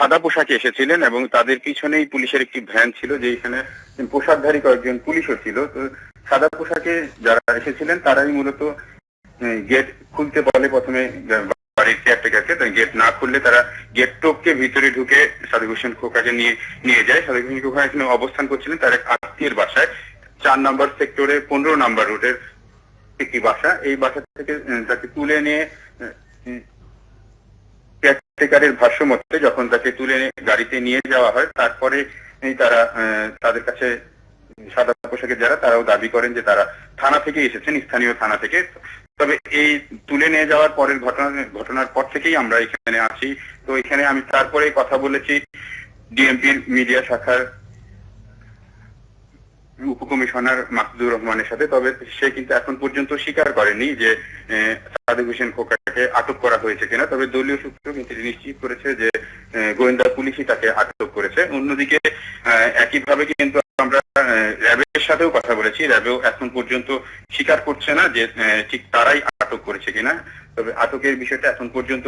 সাদা পোশাকে এসেছিলেন এবং তাদের পিছনেই পুলিশের একটি ভ্যান ছিল যেখানে পোশাকধারী কয়েকজন পুলিশও ছিল। তো সাদা পোশাকে যারা এসেছিলেন, তারাই মূলত গেট খুলতে বলে প্রথমে গেট না খুললে তারা গেট টোপকে ভিতরে ঢুকে সাদিক হোসেন খোকাকে নিয়ে নিয়ে যায়। সাদিক হোসেন খোকা এখানে অবস্থান করছিলেন তার এক আত্মীয়ের বাসায়। চার নাম্বার সেক্টরে পনেরো নাম্বার রুটের একটি বাসা। এই বাসা থেকে তাকে তুলে নিয়ে আহ, ভাষ্য মতে যখন তাকে তুলে গাড়িতে নিয়ে যাওয়া হয় তারপরে তারা তাদের কাছে সাদা পোশাকের যারা তারাও দাবি করেন যে তারা থানা থেকে এসেছেন স্থানীয় থানা থেকে। তবে এই তুলে নিয়ে যাওয়ার পরের ঘটনা ঘটনার পর থেকেই আমরা এখানে আছি। তো এখানে আমি তারপরে কথা বলেছি ডিএমপির মিডিয়া শাখার উপকমিশনার মাসুদুর রহমানের সাথে। তবে সে কিন্তু এখন পর্যন্ত স্বীকার করেনি যে সাদিক হোসেন খোকাকে আটক করা হয়েছে কিনা, তবে দলীয় সূত্র কিন্তু নিশ্চিত করেছে যে গোয়েন্দা পুলিশই তাকে আটক করেছে। অন্যদিকে একইভাবে কিন্তু আমরা র্যাবের সাথেও কথা বলেছি। র্যাবেও এখন পর্যন্ত স্বীকার করছে না যে ঠিক তারাই আটক করেছে কিনা। তবে আটকের বিষয়টা এখন পর্যন্ত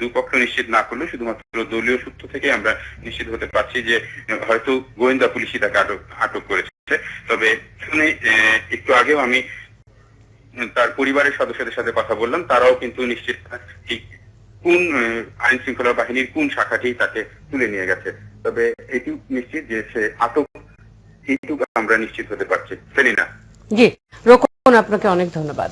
দুপক্ষ নিশ্চিত না করলেও শুধুমাত্র দলীয় সূত্র থেকে আমরা নিশ্চিত হতে পারছি যে হয়তো গোয়েন্দা পুলিশই তাকে আটক আটক করেছে। তবে শুনে একটু আগেও আমি তার পরিবারের সদস্যদের সাথে কথা বললাম, তারাও কিন্তু নিশ্চিত ঠিক কোন আইন শৃঙ্খলা বাহিনীর কোন শাখাটি তাকে তুলে নিয়ে গেছে। তবে এটি নিশ্চিত যে সে আটক, এইটুকু আমরা নিশ্চিত হতে পারছি। সেলিনা। জি রোকন আপনাকে অনেক ধন্যবাদ।